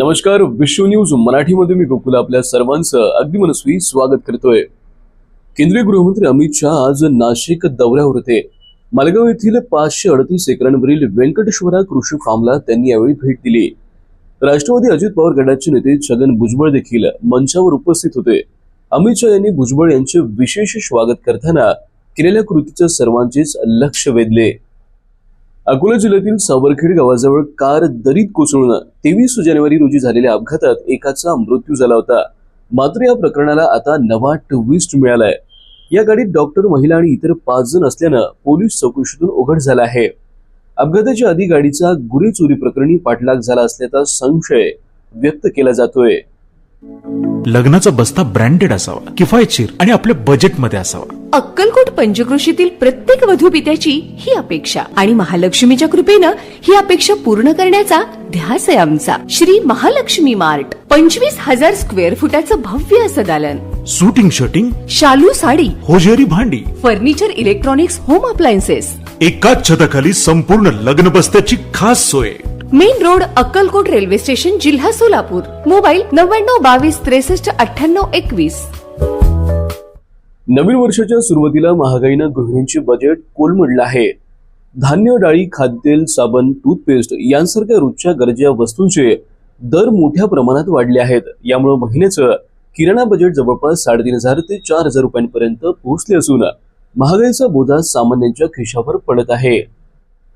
नमस्कार विश्व न्यूज मराठीमध्ये मी गोकुल आपल्या सर्वांचं अगदी मनस्वी स्वागत करतोय. केंद्रीय गृहमंत्री अमित शहा आज नाशिक दौऱ्यावर होते. मालेगाव येथील पाचशे अडतीस एकरांवरील व्यंकटेश्वरा कृषी फार्मला त्यांनी यावेळी भेट दिली. राष्ट्रवादी अजित पवार गटाचे नेते छगन भुजबळ देखील मंचावर उपस्थित होते. अमित शहा यांनी भुजबळ यांचे विशेष स्वागत करताना केलेल्या कृतीचं सर्वांचेच लक्ष वेधले. अकोला जिल्ह्यातील सावरखेड गावाजवळ कार दरीत कोसळून तेवीस जानेवारी रोजी झालेल्या अपघातात एकाचा मृत्यू झाला होता. मात्र या प्रकरणाला आता नवा ट्विस्ट मिळालाय. या गाडीत डॉक्टर महिला आणि इतर पाच जण असल्यानं पोलीस चौकशीतून उघड झाला आहे. अपघाताच्या आधी गाडीचा गुरे चोरी प्रकरणी पाठलाग झाला असल्याचा संशय व्यक्त केला जातोय. लग्नाचा बस्ता ब्रँडेड असावा किफायतशीर आणि आपल्या बजेटमध्ये असावा. अक्कलकोट पंचक्रोशीतील प्रत्येक वधूपित्याची ही अपेक्षा आणि महालक्ष्मीच्या कृपेनं ही अपेक्षा पूर्ण करण्याचा ध्यास आहे आमचा. श्री महालक्ष्मी मार्ट पंचवीस हजार स्क्वेअर फुटाचं भव्य असं दालन. सुटिंग शर्टिंग शालू साडी होजेरी भांडी फर्निचर इलेक्ट्रॉनिक्स होम अप्लायन्सेस एकाच छताखाली संपूर्ण लग्न बस्त्याची खास सोय. Main road Akkalkot railway station जिल्हा सोलापूर. मोबाईल नव्याण्णव बावीस त्रेसष्ट अठ्ठ्याण्णव एकवीस. नवीन वर्षाच्या सुरुवातीला महागाईनं गृहिणींचे बजेट कोलमडलं आहे. धान्य डाळी खाद्यतेल साबण टूथपेस्ट यांसारख्या रोजच्या गरजा वस्तूंचे दर मोठ्या प्रमाणात वाढले आहेत. यामुळे महिन्याचं किराणा बजेट जवळपास साडेतीन हजार ते चार हजार रुपयांपर्यंत पोहोचले असून महागाईचा बोजा सामान्यांच्या खिशावर पडत आहे.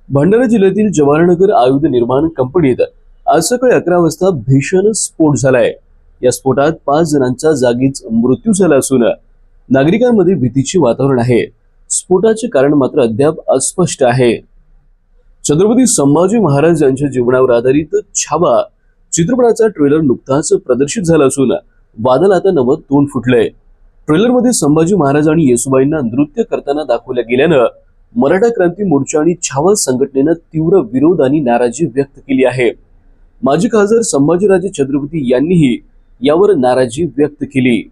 भंडारा जिल्ह्यातील जवाहरनगर आयुध निर्माण कंपनीत आज सकाळी अकरा वाजता भीषण स्फोट झालाय. या स्फोटात पाच जणांचा जागीच मृत्यू झाला असून नागरिकांमध्ये भीतीचे वातावरण आहे. स्फोटाचे कारण मात्र अद्याप अस्पष्ट आहे. छत्रपती संभाजी महाराज यांच्या जीवनावर आधारित छावा चित्रपटाचा ट्रेलर नुकताच प्रदर्शित झाला असून वादल आता नवं तोंड फुटलंय. ट्रेलरमध्ये संभाजी महाराज आणि येसुबाईंना नृत्य करताना दाखवल्या गेल्यानं मराठा क्रांती मोर्चा आणि छावा संघटनेनं तीव्र विरोध आणि नाराजी व्यक्त केली आहे. माजी खासदार संभाजीराजे छत्रपती यांनीही यावर नाराजी व्यक्त केली.